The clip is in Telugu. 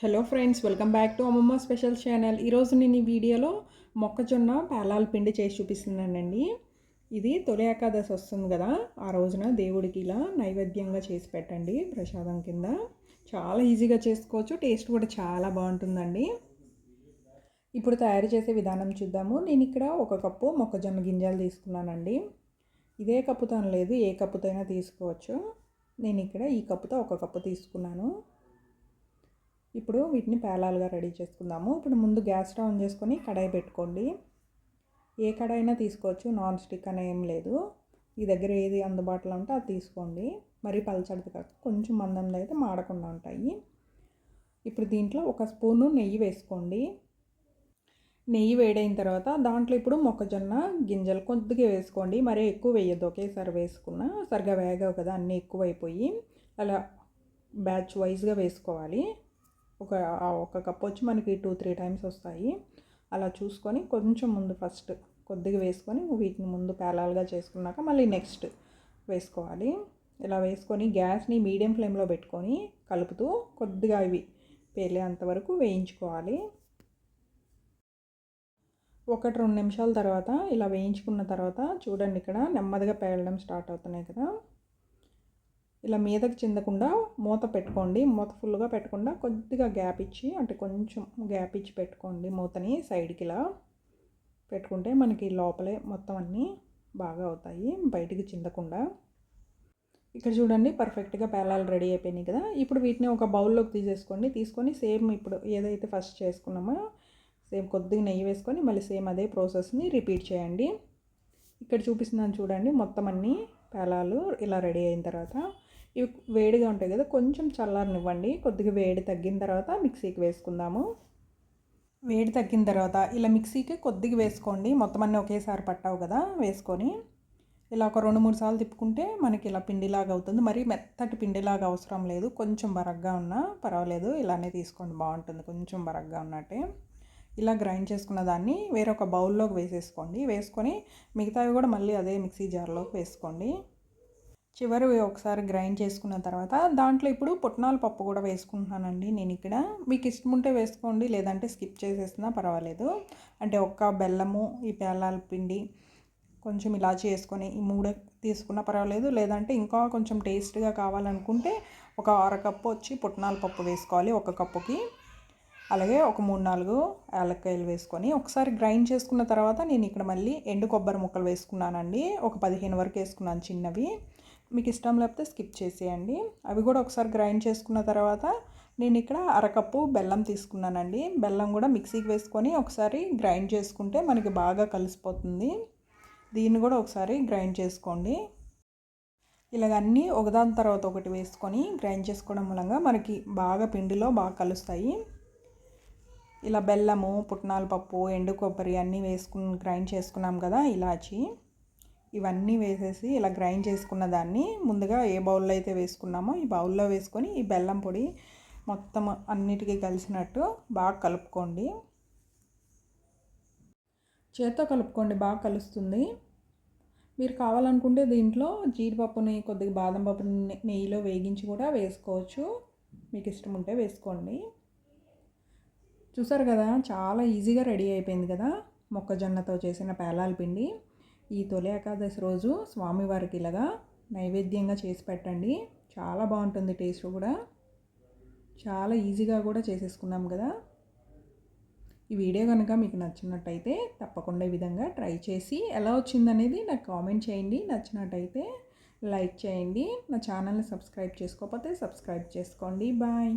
Hello friends welcome back to Ammamma special channel ఈరోజు నేను ఈ వీడియోలో మొక్కజొన్న పేలాల పిండి చేసి చూపిస్తున్నానండి. ఇది తొలి ఏకాదశి వస్తుంది కదా ఆ రోజున దేవుడికి ఇలా నైవేద్యంగా చేసి పెట్టండి ప్రసాదం కింద. చాలా ఈజీగా చేసుకోవచ్చు టేస్ట్ కూడా చాలా బాగుంటుందండి. ఇప్పుడు తయారు చేసే విధానం చూద్దాము. నేను ఇక్కడ ఒక కప్పు మొక్కజొన్న గింజలు తీసుకున్నానండి. ఇదే కప్పుతో లేదు ఏ కప్పుతో అయినా తీసుకోవచ్చు. నేను ఇక్కడ ఈ కప్పుతో ఒక కప్పు తీసుకున్నాను. ఇప్పుడు వీటిని పేలాలుగా రెడీ చేసుకుందాము. ఇప్పుడు ముందు గ్యాస్ స్టవ్ ఆన్ చేసుకొని కడాయి పెట్టుకోండి. ఏ కడాయి అయినా తీసుకోవచ్చు నాన్ స్టిక్ అనే ఏం లేదు. ఈ దగ్గర ఏది అందుబాటులో ఉంటే అది తీసుకోండి. మరి పలచడిది కాక కొంచెం మందంలో అయితే మాడకుండా ఉంటాయి. ఇప్పుడు దీంట్లో ఒక స్పూను నెయ్యి వేసుకోండి. నెయ్యి వేడైన తర్వాత దాంట్లో ఇప్పుడు మొక్కజొన్న గింజలు కొద్దిగా వేసుకోండి. మరీ ఎక్కువ వేయద్దు ఒకేసారి వేసుకున్న. సరిగా వేగవు కదా అన్నీ ఎక్కువైపోయి. అలా బ్యాచ్ వైజ్గా వేసుకోవాలి. ఒక ఒక కప్ వచ్చి మనకి టూ త్రీ టైమ్స్ వస్తాయి. అలా చూసుకొని కొంచెం ముందు ఫస్ట్ కొద్దిగా వేసుకొని వీటిని ముందు పేలాలుగా చేసుకున్నాక మళ్ళీ నెక్స్ట్ వేసుకోవాలి. ఇలా వేసుకొని గ్యాస్ని మీడియం ఫ్లేమ్లో పెట్టుకొని కలుపుతూ కొద్దిగా ఇవి పేలేంత వరకు వేయించుకోవాలి. ఒకటి రెండు నిమిషాల తర్వాత ఇలా వేయించుకున్న తర్వాత చూడండి ఇక్కడ నెమ్మదిగా పేలడం స్టార్ట్ అవుతున్నాయి కదా. ఇలా మీదకి చిందకుండా మూత పెట్టుకోండి. మూత ఫుల్గా పెట్టకుండా కొద్దిగా గ్యాప్ ఇచ్చి అంటే కొంచెం గ్యాప్ ఇచ్చి పెట్టుకోండి మూతని సైడ్కి ఇలా. పెట్టుకుంటే మనకి లోపలే మొత్తం అన్నీ బాగా అవుతాయి బయటికి చిందకుండా. ఇక్కడ చూడండి పర్ఫెక్ట్గా పేలాలు రెడీ అయిపోయినాయి కదా. ఇప్పుడు వీటిని ఒక బౌల్లోకి తీసేసుకోండి. తీసుకొని సేమ్ ఇప్పుడు ఏదైతే ఫస్ట్ చేసుకున్నామో సేమ్ కొద్దిగా నెయ్యి వేసుకొని మళ్ళీ సేమ్ అదే ప్రాసెస్ని రిపీట్ చేయండి. ఇక్కడ చూపిస్తున్నాను చూడండి మొత్తం అన్నీ పేలాలు ఇలా రెడీ అయిన తర్వాత. ఇవి వేడిగా ఉంటాయి కదా కొంచెం చల్లారనివ్వండి. కొద్దిగా వేడి తగ్గిన తర్వాత మిక్సీకి వేసుకుందాము. వేడి తగ్గిన తర్వాత ఇలా మిక్సీకి కొద్దిగా వేసుకోండి. మొత్తం అన్నీ ఒకేసారి పట్టావు కదా వేసుకొని. ఇలా ఒక రెండు మూడు సార్లు తిప్పుకుంటే మనకి ఇలా పిండిలాగా అవుతుంది. మరి మెత్తటి పిండిలాగా అవసరం లేదు. కొంచెం బరగ్గా ఉన్నా పర్వాలేదు. ఇలానే తీసుకోండి బాగుంటుంది. కొంచెం బరగ్గా ఉన్నట్టే. ఇలా గ్రైండ్ చేసుకున్న దాన్ని వేరొక బౌల్లోకి వేసేసుకోండి. వేసుకొని మిగతావి కూడా మళ్ళీ అదే మిక్సీ జార్లోకి వేసుకోండి. చివరి ఒకసారి గ్రైండ్ చేసుకున్న తర్వాత దాంట్లో ఇప్పుడు పుట్నాల పప్పు కూడా వేసుకుంటున్నానండి నేను ఇక్కడ. మీకు ఇష్టం ఉంటే వేసుకోండి లేదంటే స్కిప్ చేసేసినా పర్వాలేదు. అంటే ఒక్క బెల్లము ఈ పేలాల పిండి కొంచెం ఇలా చేసుకొని ఈ మూడు తీసుకున్నా పర్వాలేదు. లేదంటే ఇంకా కొంచెం టేస్ట్గా కావాలనుకుంటే ఒక అరకప్పు వచ్చి పుట్నాల పప్పు వేసుకోవాలి ఒక కప్పుకి. అలాగే ఒక మూడు నాలుగు యాలక్కాయలు వేసుకొని ఒకసారి గ్రైండ్ చేసుకున్న తర్వాత నేను ఇక్కడ మళ్ళీ ఎండు కొబ్బరి ముక్కలు వేసుకున్నానండి. ఒక పదిహేను వరకు వేసుకున్నాను చిన్నవి. మీకు ఇష్టం లేకపోతే స్కిప్ చేసేయండి. అవి కూడా ఒకసారి గ్రైండ్ చేసుకున్న తర్వాత నేను ఇక్కడ అరకప్పు బెల్లం తీసుకున్నానండి. బెల్లం కూడా మిక్సీకి వేసుకొని ఒకసారి గ్రైండ్ చేసుకుంటే మనకి బాగా కలిసిపోతుంది. దీన్ని కూడా ఒకసారి గ్రైండ్ చేసుకోండి. ఇలాగన్నీ ఒకదాని తర్వాత ఒకటి వేసుకొని గ్రైండ్ చేసుకోవడం మూలంగా మనకి బాగా పిండిలో బాగా కలుస్తాయి. ఇలా బెల్లము పుట్నాల పప్పు ఎండు కొబ్బరి అన్నీ వేసుకుని గ్రైండ్ చేసుకున్నాం కదా ఇలాచి. ఇవన్నీ వేసేసి ఇలా గ్రైండ్ చేసుకున్న దాన్ని ముందుగా ఏ బౌల్లో అయితే వేసుకున్నామో ఈ బౌల్లో వేసుకొని ఈ బెల్లం పొడి మొత్తం అన్నిటికీ కలిసినట్టు బాగా కలుపుకోండి. చేత్తో కలుపుకోండి బాగా కలుస్తుంది. మీరు కావాలనుకుంటే దీంట్లో జీడిపప్పుని కొద్దిగా బాదం పప్పుని నెయ్యిలో వేగించి కూడా వేసుకోవచ్చు. మీకు ఇష్టం ఉంటే వేసుకోండి. చూసారు కదా చాలా ఈజీగా రెడీ అయిపోయింది కదా మొక్కజొన్నతో చేసిన పేలాల పిండి. ఈ తొలి ఏకాదశి రోజు స్వామివారికి ఇలాగా నైవేద్యంగా చేసి పెట్టండి. చాలా బాగుంటుంది టేస్ట్ కూడా. చాలా ఈజీగా కూడా చేసేసుకున్నాం కదా. ఈ వీడియో కనుక మీకు నచ్చినట్టయితే తప్పకుండా ఈ విధంగా ట్రై చేసి ఎలా వచ్చిందనేది నాకు కామెంట్ చేయండి. నచ్చినట్టయితే లైక్ చేయండి. నా ఛానల్ని సబ్స్క్రైబ్ చేసుకోకపోతే సబ్స్క్రైబ్ చేసుకోండి. బాయ్.